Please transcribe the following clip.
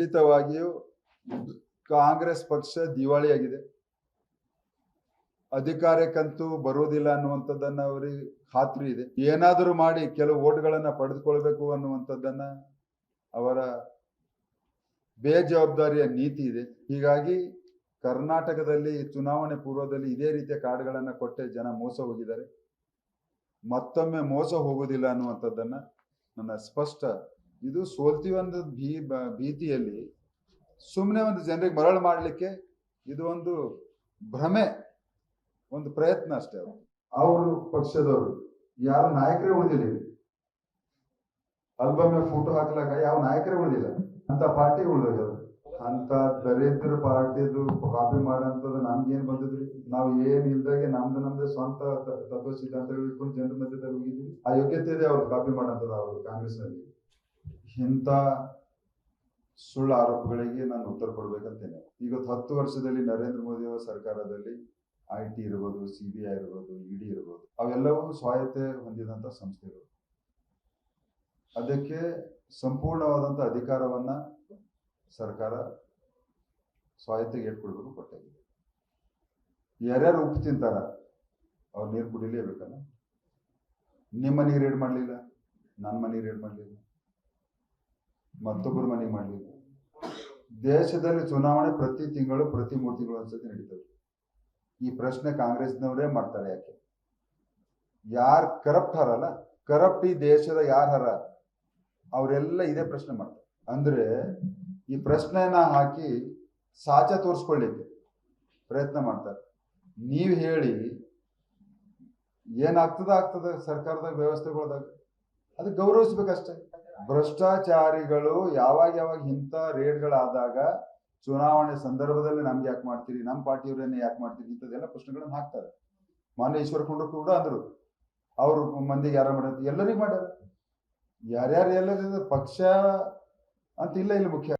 ಖಂಡಿತವಾಗಿಯೂ ಕಾಂಗ್ರೆಸ್ ಪಕ್ಷ ದಿವಾಳಿಯಾಗಿದೆ. ಅಧಿಕಾರಕ್ಕಂತೂ ಬರುವುದಿಲ್ಲ ಅನ್ನುವಂಥದ್ದನ್ನ ಅವರಿಗೆ ಖಾತ್ರಿ ಇದೆ. ಏನಾದರೂ ಮಾಡಿ ಕೆಲವು ಓಟ್ಗಳನ್ನ ಪಡೆದುಕೊಳ್ಬೇಕು ಅನ್ನುವಂಥದ್ದನ್ನ ಅವರ ಬೇಜವಾಬ್ದಾರಿಯ ನೀತಿ ಇದೆ. ಹೀಗಾಗಿ ಕರ್ನಾಟಕದಲ್ಲಿ ಚುನಾವಣೆ ಪೂರ್ವದಲ್ಲಿ ಇದೇ ರೀತಿಯ ಕಾರ್ಡ್ಗಳನ್ನು ಕೊಟ್ಟೆ ಜನ ಮೋಸ ಹೋಗಿದ್ದಾರೆ. ಮತ್ತೊಮ್ಮೆ ಮೋಸ ಹೋಗುವುದಿಲ್ಲ ಅನ್ನುವಂಥದ್ದನ್ನ ನನ್ನ ಸ್ಪಷ್ಟ ಇದು ಸೋಲ್ತೀವಿ ಒಂದು ಭೀ ಭೀತಿಯಲ್ಲಿ ಸುಮ್ಮನೆ ಒಂದು ಜನರಿಗೆ ಮರಳು ಮಾಡಲಿಕ್ಕೆ ಇದು ಒಂದು ಭ್ರಮೆ, ಒಂದು ಪ್ರಯತ್ನ ಅಷ್ಟೇ ಅವರು ಪಕ್ಷದವರು, ಯಾರು ನಾಯಕರೇ ಉಳಿದಿಲ್ಲ ಆಲ್ಬಮ್ ಫೋಟೋ ಹಾಕ್ಲಾಕ ಯಾವ ನಾಯಕರೇ ಉಳಿದಿಲ್ಲ. ಅಂತ ಪಾರ್ಟಿ ಉಳಿದೋಗ್ಯದ ಅಂತ ದರಿದ್ರ ಪಾರ್ಟಿದು ಕಾಪಿ ಮಾಡಂತದ್ದು ನಮ್ಗೇನ್ ಬಂದಿದ್ರಿ? ನಾವು ಏನ್ ಇಲ್ದಾಗೆ ನಮ್ದು ನಮ್ದು ಸ್ವಂತ ತತ್ವ ಇಟ್ಕೊಂಡು ಜನರ ಮಧ್ಯದಲ್ಲಿ ಹೋಗಿದ್ವಿ ಆ ಯೋಗ್ಯತೆ ಇದೆ ಅವ್ರು ಕಾಪಿ ಮಾಡಂತದ್ದು ಅವರು ಕಾಂಗ್ರೆಸ್ನಲ್ಲಿ ಇಂಥ ಸುಳ್ಳು ಆರೋಪಗಳಿಗೆ ನಾನು ಉತ್ತರ ಕೊಡ್ಬೇಕಂತೇನೆ. ಇವತ್ತು ಹತ್ತು ವರ್ಷದಲ್ಲಿ ನರೇಂದ್ರ ಮೋದಿ ಅವರ ಸರ್ಕಾರದಲ್ಲಿ ಐ ಟಿ ಇರ್ಬೋದು ಸಿ ಬಿ ಐ ಇರ್ಬೋದು ಇ ಡಿ ಇರ್ಬೋದು, ಅವೆಲ್ಲವೂ ಸ್ವಾಯತ್ತೆ ಹೊಂದಿದಂಥ ಸಂಸ್ಥೆಗಳು. ಅದಕ್ಕೆ ಸಂಪೂರ್ಣವಾದಂಥ ಅಧಿಕಾರವನ್ನು ಸರ್ಕಾರ ಸ್ವಾಯತ್ತೆಗೆ ಏಟ್ಕೊಡ್ಬೇಕು ಕೊಟ್ಟಾಗಿದೆ. ಯಾರ್ಯಾರು ಉಪ್ಪು ತಿಂತಾರ, ಅವ್ರು ನೀರು ಕುಡಿಲೇಬೇಕಲ್ಲ? ನಿಮ್ಮ ಮನೆಗೆ ರೇಡ್ ಮಾಡಲಿಲ್ಲ ನನ್ನ ಮನೆಗೆ ರೇಡ್ ಮಾಡಲಿಲ್ಲ. ಮತ್ತೊಬ್ಬರ ಮನೆ ಮಾಡಲಿಲ್ಲ ದೇಶದಲ್ಲಿ ಚುನಾವಣೆ ಪ್ರತಿ ತಿಂಗಳು, ಪ್ರತಿ ಮೂರು ತಿಂಗಳು ಒಂದ್ಸತಿ ನಡೀತವೆ ಈ ಪ್ರಶ್ನೆ ಕಾಂಗ್ರೆಸ್ನವರೇ ಮಾಡ್ತಾರೆ ಯಾಕೆ? ಯಾರು ಕರಪ್ಟ್ ಹರಲ್ಲ ಕರಪ್ಟ್ ಈ ದೇಶದ ಯಾರು ಹರ? ಅವರೆಲ್ಲ ಇದೇ ಪ್ರಶ್ನೆ ಮಾಡ್ತಾರೆ. ಅಂದ್ರೆ ಈ ಪ್ರಶ್ನೆನ ಹಾಕಿ ಸಾಚ ತೋರಿಸ್ಕೊಳ್ಳಿಕ್ಕೆ ಪ್ರಯತ್ನ ಮಾಡ್ತಾರೆ. ನೀವು ಹೇಳಿ ಏನಾಗ್ತದ ಆಗ್ತದ ಸರ್ಕಾರದ ವ್ಯವಸ್ಥೆಗಳದಾಗ? ಅದು ಗೌರವಿಸ್ಬೇಕಷ್ಟೇ. ಭ್ರಷ್ಟಾಚಾರಿಗಳು ಯಾವಾಗ ಯಾವಾಗ ಇಂಥ ರೇಡ್ಗಳಾದಾಗ ಚುನಾವಣೆ ಸಂದರ್ಭದಲ್ಲಿ ನಮ್ಗೆ ಯಾಕೆ ಮಾಡ್ತೀರಿ? ನಮ್ಮ ಪಾರ್ಟಿಯವರನ್ನ ಯಾಕೆ ಮಾಡ್ತೀರಿ? ಇಂಥದ್ದೆಲ್ಲ ಪ್ರಶ್ನೆಗಳನ್ನ ಹಾಕ್ತಾರೆ. ಮಾನ್ಯ ಈಶ್ವರ ಕೊಂಡ್ರು ಕೂಡ ಅಂದರು. ಅವರು ಮಂದಿಗೆ ಯಾರ ಮಾಡ್ಯಾರ ಎಲ್ಲರಿಗೂ ಮಾಡ್ಯಾರ. ಯಾರ್ಯಾರು ಎಲ್ಲರಿಂದ ಪಕ್ಷ ಅಂತ ಇಲ್ಲ ಇಲ್ಲಿ ಮುಖ್ಯ.